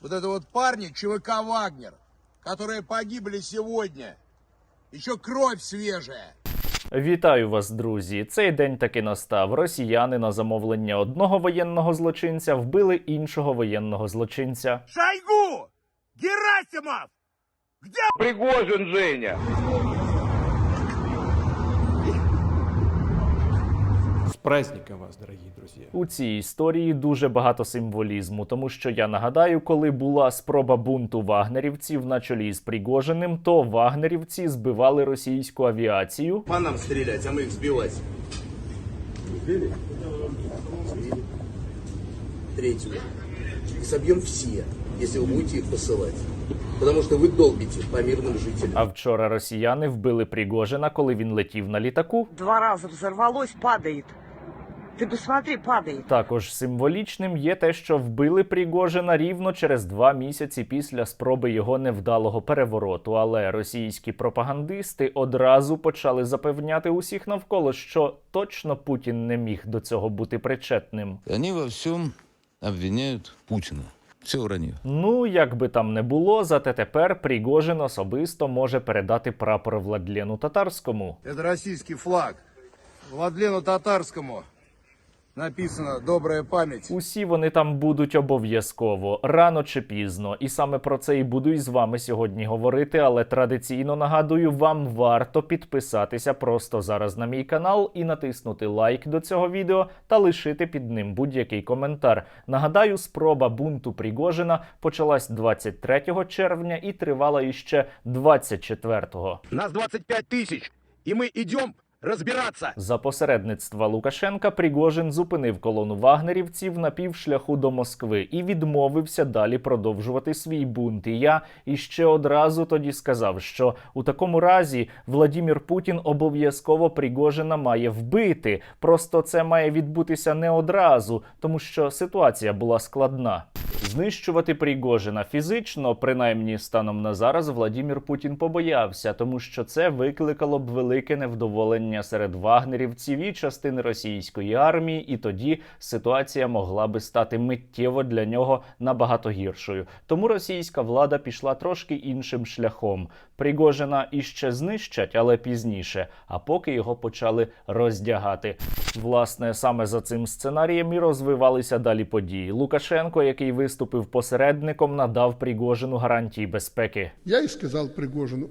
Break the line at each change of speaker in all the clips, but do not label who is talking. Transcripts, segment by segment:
вот это вот парни ЧВК «Вагнер», которые погибли сегодня. Еще кровь свежая.
Вітаю вас, друзі! Цей день таки настав. Росіяни на замовлення одного воєнного злочинця вбили іншого воєнного злочинця.
Шойгу! Герасимов!
Пригожин Женя.
праздником вас, дорогие друзья!
У цій історії дуже багато символізму, тому що я нагадаю, коли була спроба бунту вагнерівців на чолі з Пригожиним, то вагнерівці збивали російську авіацію.
По нам стрелять, а мы их сбивать. Сбили? Третью. И собьем все, если вы будете их посылать. Потому что вы долбите по мирным жителям.
А вчора росіяни вбили Пригожина, коли він летів на літаку.
Два раза взорвалось, падает. Ты посмотри, падает.
Також символічним є те, що вбили Пригожина рівно через два місяці після спроби його невдалого перевороту. Але російські пропагандисти одразу почали запевняти усіх навколо, що точно Путін не міг до цього бути причетним.
Они во всем обвиняют Путина. Все вранье.
Ну, як би там не було, зате тепер Пригожин особисто може передати прапор Владлену Татарському.
Это российский флаг. Владлену Татарскому написано «Добрая память».
Усі вони там будуть обов'язково рано чи пізно, і саме про це і буду із вами сьогодні говорити. Але традиційно нагадую, вам варто підписатися просто зараз на мій канал і натиснути лайк до цього відео та лишити під ним будь-який коментар. Нагадаю, спроба бунту Пригожина почалась 23 червня і тривала іще 24-го.
Нас 25 тысяч, и мы идем разбираться.
За посередництва Лукашенка Пригожин зупинив колону вагнерівців на півшляху до Москви і відмовився далі продовжувати свій бунт. І я іще одразу тоді сказав, що у такому разі Владімір Путін обов'язково Пригожина має вбити. Просто це має відбутися не одразу, тому що ситуація була складна. Знищувати Пригожина фізично, принаймні станом на зараз, Владімір Путін побоявся, тому що це викликало б велике невдоволення серед вагнерівців і частини російської армії, і тоді ситуація могла би стати миттєво для нього набагато гіршою. Тому російська влада пішла трошки іншим шляхом. Пригожина іще знищать, але пізніше, а поки його почали роздягати. Власне, саме за цим сценарієм і розвивалися далі події. Лукашенко, який виступив посередником, надав Пригожину гарантії безпеки.
Я и сказал Пригожину,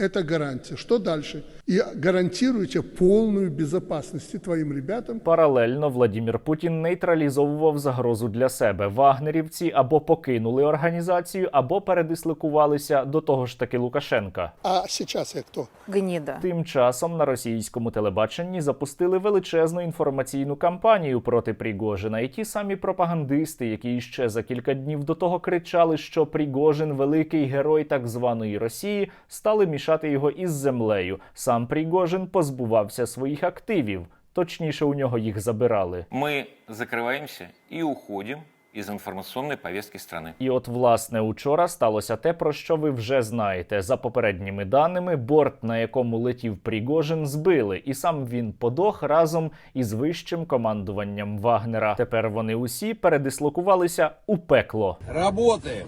это гарантия. Что дальше? И гарантируете полную безопасность твоим ребятам,
Паралельно Владімір Путін нейтралізовував загрозу для себе. Вагнерівці або покинули організацію, або передислокувалися до того ж таки Лукашенка.
а сейчас я кто?
Гнида.
Тим часом на російському телебаченні запустили величезну інформаційну кампанію проти Пригожина. І ті самі пропагандисти, які ще за кілька днів до того кричали, що Пригожин великий герой так званої Росії, стали мішати його із землею. Сам Пригожин позбувався своїх активів. Точніше, у нього їх забирали.
мы закрываемся и уходим из информационной повестки страны.
І от, власне, учора сталося те, про що ви вже знаєте. За попередніми даними, борт, на якому летів Пригожин, збили, і сам він подох разом із вищим командуванням Вагнера. Тепер вони усі передислокувалися у пекло.
Работаем.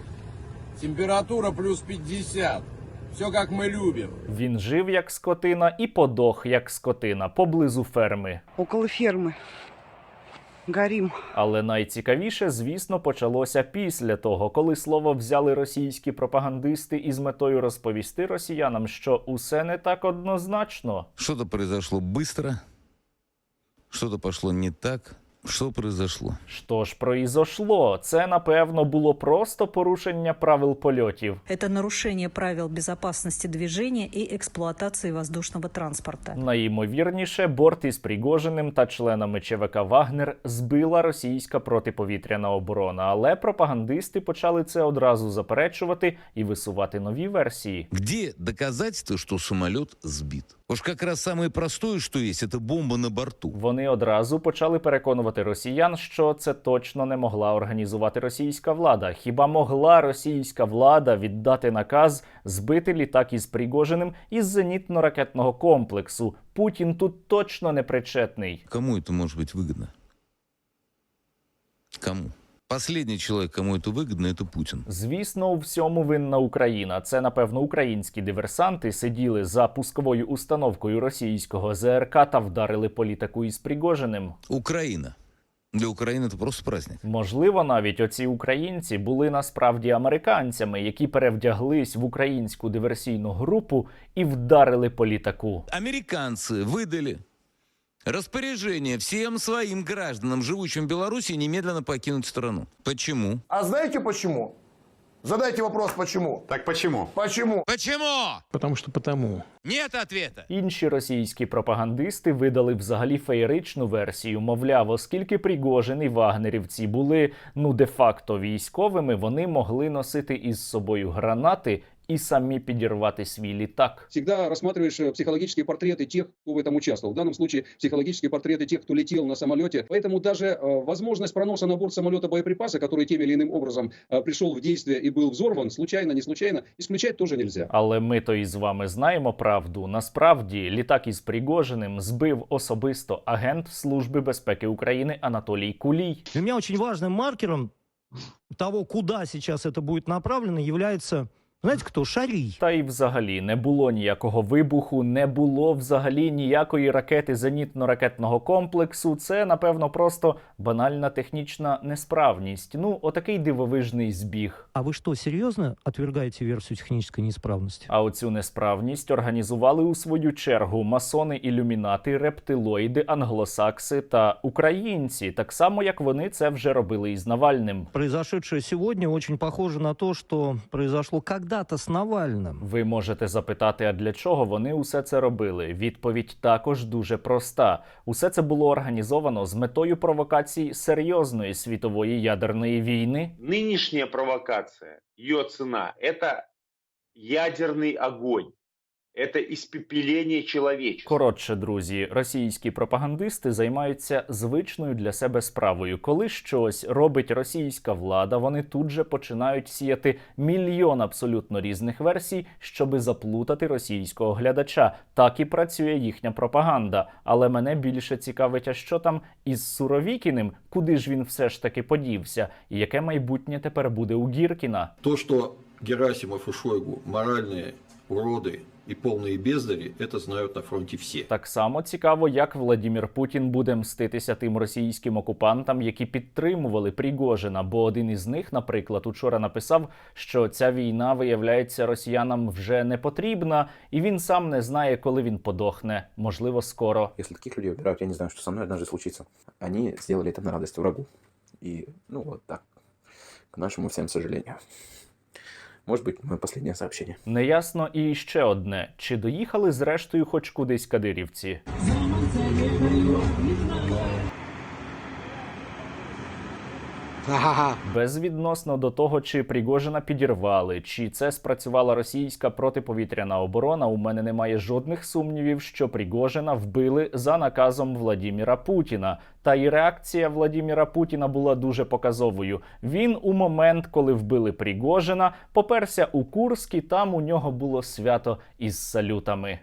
Температура плюс 50. Все как мы любим.
Він жив як скотина і подох як скотина поблизу ферми.
Около фермы. Горим.
Але найцікавіше, звісно, почалося після того, коли слово взяли російські пропагандисти із метою розповісти росіянам, що усе не так однозначно.
Что-то произошло быстро, что-то пошло не так. Что произошло?
Що ж произошло? Це напевно було просто порушення правил польотів.
Это нарушение правил безопасности движения и эксплуатации воздушного транспорта.
Найімовірніше, борт із Пригожиним та членами ЧВК Вагнер збила російська протиповітряна оборона, але пропагандисти почали це одразу заперечувати і висувати нові версії.
Где доказательства, что самолет сбит? Уж как раз самое простое, что есть, это бомба на борту.
Вони одразу почали переконувати росіян, що це точно не могла організувати російська влада. Хіба могла російська влада віддати наказ збити літак із Пригожиним із зенітно-ракетного комплексу? Путін тут точно не причетний.
Кому это может быть выгодно? Кому? Последний человек, кому это выгодно, это Путин.
Звісно, у всьому винна Україна. Це напевно українські диверсанти сиділи за пусковою установкою російського ЗРК та вдарили політику із Пригожиним.
Украина. Для Украины это просто праздник.
Можливо, навіть оці українці були насправді американцями, які перевдяглись в українську диверсійну групу і вдарили по літаку.
Американцы выдали распоряжение всем своим гражданам, живущим в Беларуси, немедленно покинуть страну. Почему?
А знаете почему? Задайте вопрос, почему?
Так почему?
Почему?
Почему?
Потому что потому.
Нет ответа.
Інші російські пропагандисти видали взагалі феєричну версію. Мовляв, оскільки Пригожин і вагнерівці були ну де-факто військовими, вони могли носити із собою гранати і самі підірвати свій літак.
всегда рассматриваешь э, психологические портреты тех, кто в этом участвовал. В данном случае психологические портреты тех, кто летел на самолете. Поэтому даже э, возможность проноса на борт самолета боеприпаса, который тем или иным образом э, пришел в действие и был взорван, случайно, не случайно, исключать тоже нельзя.
Але ми то із вами знаємо правду. Насправді літак із Пригожиним збив особисто агент Служби безпеки України Анатолій Кулій.
Для меня очень важным маркером того, куда сейчас это будет направлено, является, знаете кто, Шарий.
Та й взагалі не було ніякого вибуху, не було взагалі ніякої ракети зенітно-ракетного комплексу. Це напевно просто банальна технічна несправність. Ну, отакий дивовижний збіг.
А вы что, серьезно отвергаете версию технической неисправности?
А оцю несправність організували у свою чергу масони, ілюмінати, рептилоїди, англосакси та українці, так само як вони це вже робили із Навальним.
Произошедшее сегодня очень похоже на то, что произошло когда-то с Навальным.
Ви можете запитати, а для чого вони усе це робили? Відповідь також дуже проста. Усе це було організовано з метою провокації серйозної світової ядерної війни.
Нынешняя провокация, ее цена, это ядерный огонь. Это испепеление человечества.
Коротше, друзі, російські пропагандисти займаються звичною для себе справою. Коли щось робить російська влада, вони тут же починають сіяти мільйон абсолютно різних версій, щоби заплутати російського глядача. Так і працює їхня пропаганда. Але мене більше цікавить, а що там із Суровікіним, куди ж він все ж таки подівся, і яке майбутнє тепер буде у Гіркіна.
То, что Герасимов и Шойгу моральные уроды и полные бездари, это знают на фронте все.
Так само цікаво, як Владімір Путін буде мститися тим російським окупантам, які підтримували Пригожина. Бо один із них, наприклад, учора написав, що ця війна виявляється росіянам вже не потрібна, і він сам не знає, коли він подохне. Можливо, скоро.
Если таких людей убирают, я не знаю, что со мной однажды случится. Они сделали это на радость врагу. И, ну, вот так. К нашему всем сожалению. Может бути, моє останнє сообщення.
Неясно і ще одне: чи доїхали зрештою хоч кудись кадирівці? Безвідносно до того, чи Пригожина підірвали, чи це спрацювала російська протиповітряна оборона, у мене немає жодних сумнівів, що Пригожина вбили за наказом Владіміра Путіна. Та і реакція Владіміра Путіна була дуже показовою. Він у момент, коли вбили Пригожина, поперся у Курськ, і там у нього було свято із салютами.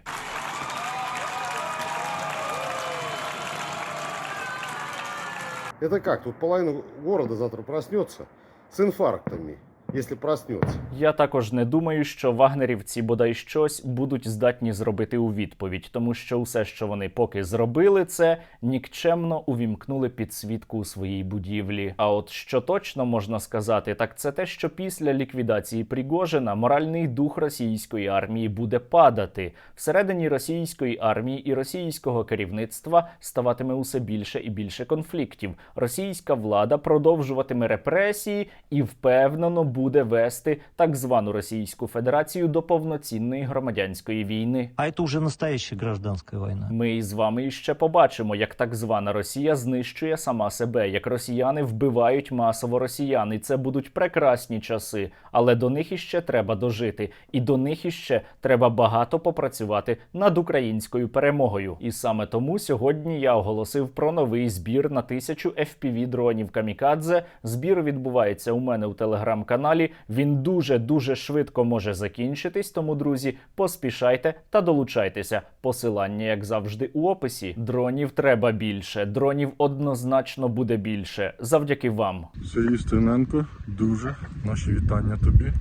Это как? Тут половина города завтра проснется с инфарктами, если проснется.
Я також не думаю, що вагнерівці бодай щось будуть здатні зробити у відповідь, тому що усе, що вони поки зробили, це нікчемно увімкнули підсвітку у своїй будівлі. А от що точно можна сказати, так це те, що після ліквідації Пригожина моральний дух російської армії буде падати. Всередині російської армії і російського керівництва ставатиме усе більше і більше конфліктів. Російська влада продовжуватиме репресії і впевнено буде вести так звану Російську Федерацію до повноцінної громадянської війни.
А это уже настоящая гражданская война.
Ми із вами іще побачимо, як так звана Росія знищує сама себе, як росіяни вбивають масово росіян. І це будуть прекрасні часи, але до них іще треба дожити, і до них іще треба багато попрацювати над українською перемогою. І саме тому сьогодні я оголосив про новий збір на тисячу fpv дронів Камікадзе. Збір відбувається у мене у телеграм-каналі. Каналі. Він дуже дуже швидко може закінчитись. Тому, друзі, поспішайте та долучайтеся. Посилання, як завжди, у описі. Дронів треба більше. Дронів однозначно буде більше. Завдяки вам.
Сергій Стерненко, дуже наші вітання тобі.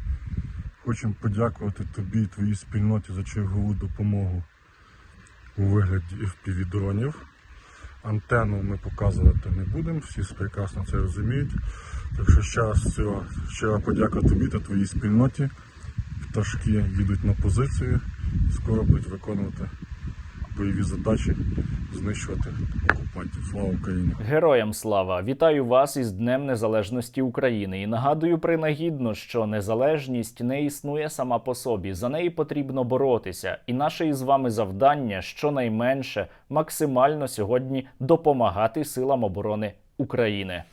Хочемо подякувати тобі і твоїй спільноті за чергову допомогу у вигляді FPV-дронів. Антенну ми показувати не будемо, всі прекрасно це розуміють. Так що ще раз всього щира подяка тобі та твоїй спільноті. Пташки їдуть на позицію скоро будуть виконувати бойові задачі, знищувати окупантів. Слава Україні!
Героям слава! Вітаю вас із Днем Незалежності України і нагадую принагідно, що незалежність не існує сама по собі. За неї потрібно боротися. І наше із вами завдання щонайменше максимально сьогодні допомагати силам оборони України.